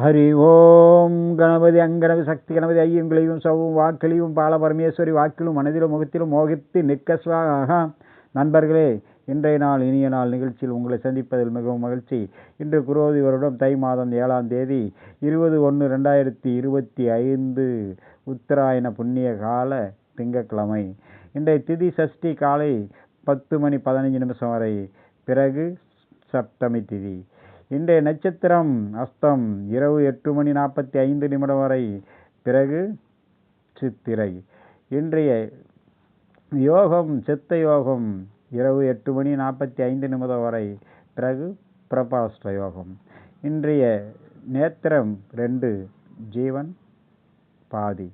ஹரி ஓம் கணபதி அங்கணபதி சக்தி கணபதி ஐயங்களையும் சவும் வாக்கிலையும் பால பரமேஸ்வரி வாக்கிலும் மனதிலும் முகத்திலும் மோகித்து நிற்க நண்பர்களே இன்றைய நாள் இனிய நாள் நிகழ்ச்சியில் உங்களை சந்திப்பதில் மிகவும் மகிழ்ச்சி. இன்று குரோதி வருடம் தை மாதம் ஏழாம் தேதி இருபது ஒன்று ரெண்டாயிரத்தி இருபத்தி ஐந்து உத்தராயண புண்ணிய கால திங்கட்கிழமை. இன்றைய திதி சஷ்டி காலை பத்து மணி பதினைஞ்சு நிமிஷம் வரை. பிறகு சப்தமி திதி. இன்றைய நட்சத்திரம் அஸ்தம். இரவு எட்டு மணி நாற்பத்தி ஐந்து நிமிடம் வரை. பிறகு சித்திரை. இன்றைய யோகம் சித்த யோகம் இரவு எட்டு மணி நாற்பத்தி ஐந்து நிமிடம் வரை. பிறகு பிரபாஷ்ட யோகம். இன்றைய நேத்திரம் ரெண்டு ஜீவன் பாதி.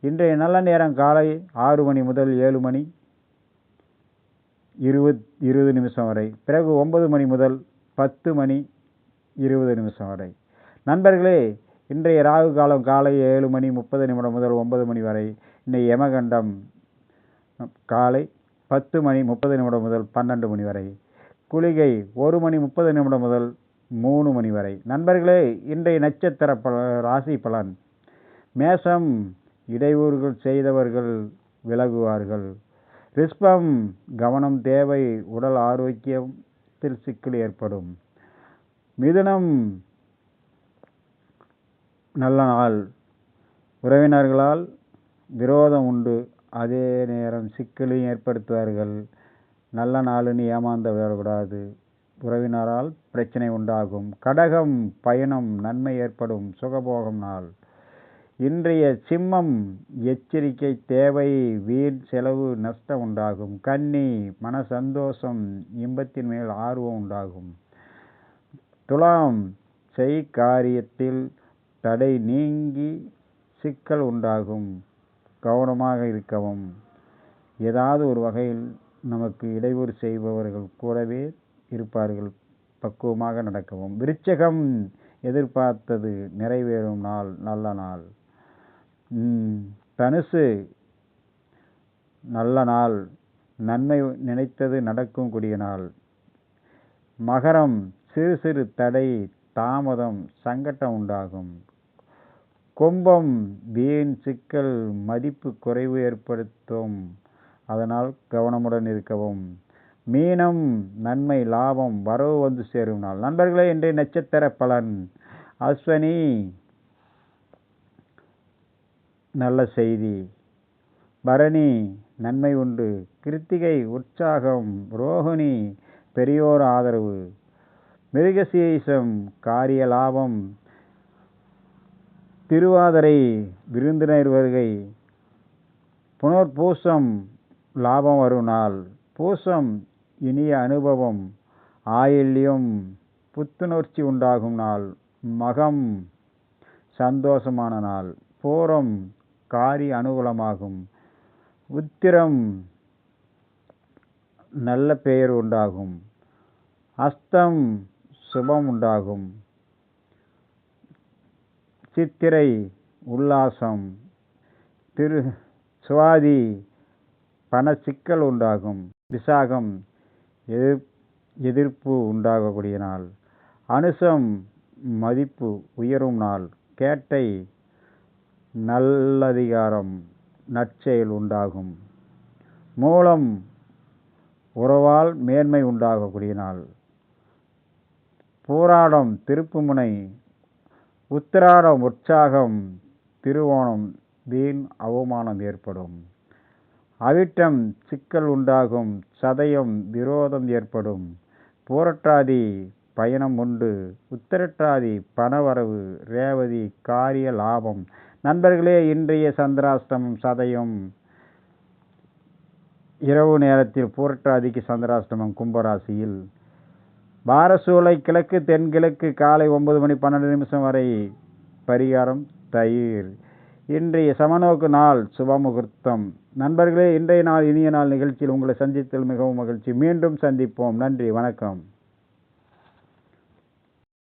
இன்றைய நல்ல நேரம் காலை ஆறு மணி முதல் ஏழு மணி இருபத் இருபது நிமிஷம் வரை. பிறகு ஒன்பது மணி முதல் பத்து மணி இருபது நிமிஷம் வரை. நண்பர்களே இன்றைய ராகு காலம் காலை ஏழு மணி முப்பது நிமிடம் முதல் ஒன்பது மணி வரை. இன்றைய யமகண்டம் காலை பத்து மணி முப்பது நிமிடம் முதல் பன்னெண்டு மணி வரை. குளிகை ஒரு மணி முப்பது நிமிடம் முதல் மூணு மணி வரை. நண்பர்களே இன்றைய நட்சத்திர பல ராசி பலன். மேஷம் இடையூறுகள் செய்தவர்கள் விலகுவார்கள். ரிஷ்பம் கவனம் தேவை உடல் ஆரோக்கியத்தில் சிக்கல் ஏற்படும். மிதுனம் நல்ல நாள். உறவினர்களால் விரோதம் உண்டு. அதே நேரம் சிக்கலையும் ஏற்படுத்துவார்கள். நல்ல நாளுன்னு ஏமாந்து விடக்கூடாது உறவினரால் பிரச்சனை உண்டாகும். கடகம் பயணம் நன்மை ஏற்படும். சுகபோகம் நாள். இன்றைய சிம்மம் எச்சரிக்கை தேவை வீண் செலவு நஷ்டம் உண்டாகும். கன்னி மன சந்தோஷம் இன்பத்தின் மேல் ஆர்வம் உண்டாகும். துலாம் செய் காரியத்தில் தடை நீங்கி சிக்கல் உண்டாகும். கவனமாக இருக்கவும். ஏதாவது ஒரு வகையில் நமக்கு இடையூறு செய்பவர்கள் கூடவே இருப்பார்கள். பக்குவமாக நடக்கவும். விருச்சகம் எதிர்பார்த்தது நிறைவேறும் நாள் நல்ல நாள். தனுசு நல்ல நாள். நன்மை நினைத்தது நடக்கும் கூடிய நாள். மகரம் சிறு சிறு தடை தாமதம் சங்கட்டம் உண்டாகும். கும்பம் வீண் சிக்கல் மதிப்பு குறைவு ஏற்படுத்தும். அதனால் கவனமுடன் இருக்கவும். மீனம் நன்மை லாபம் வரவு வந்து சேரும் நாள். நண்பர்களே இன்றைய நட்சத்திர பலன். அஸ்வனி நல்ல செய்தி. பரணி நன்மை உண்டு. கிருத்திகை உற்சாகம். ரோஹிணி பெரியோர் ஆதரவு. மிருகசீசம் காரிய லாபம் திருவாதிரை விருந்தினர் வருகை புனர்பூசம் லாபம் வரும் நாள் பூசம் இனிய அனுபவம் ஆயில்யம் புத்துணர்ச்சி உண்டாகும் நாள் மகம் சந்தோஷமான நாள் பூரம் காரிய அனுகூலமாகும் உத்திரம் நல்ல பெயர் உண்டாகும் அஸ்தம் சுபம் உண்டாகும் சித்திரை உல்லாசம். திரு சுவாதி பண சிக்கல் உண்டாகும். விசாகம் எதிர் எதிர்ப்பு உண்டாகக்கூடிய நாள். அனுசம் மதிப்பு உயரும் நாள். கேட்டை நல்லதிகாரம் நற்செயல் உண்டாகும். மூலம் உறவால் மேன்மை உண்டாகக்கூடிய நாள். பூராடம் திருப்புமுனை உத்திராடம் உற்சாகம் திருவோணம் வீண் அவமானம் ஏற்படும். அவிட்டம் சிக்கல் உண்டாகும் சதயம் விரோதம் ஏற்படும். பூரட்டாதி பயணம் உண்டு உத்திரட்டாதி பணவரவு ரேவதி காரிய லாபம். நண்பர்களே இன்றைய சந்திராஷ்டமம் சதயம். இரவு நேரத்தில் பூரட்டாதிக்கு சந்திராஷ்டமம் கும்பராசியில் பாரசூலை கிழக்கு தென்கிழக்கு காலை ஒன்பது மணி பன்னெண்டு நிமிஷம் வரை பரிகாரம் தயிர். இன்றைய சமநோக்கு நாள் சுபமுகூர்த்தம். நண்பர்களே இன்றைய நாள் இனிய நாள் நிகழ்ச்சியில் உங்களை சந்தித்தல் மிகவும் மகிழ்ச்சி. மீண்டும் சந்திப்போம். நன்றி வணக்கம்.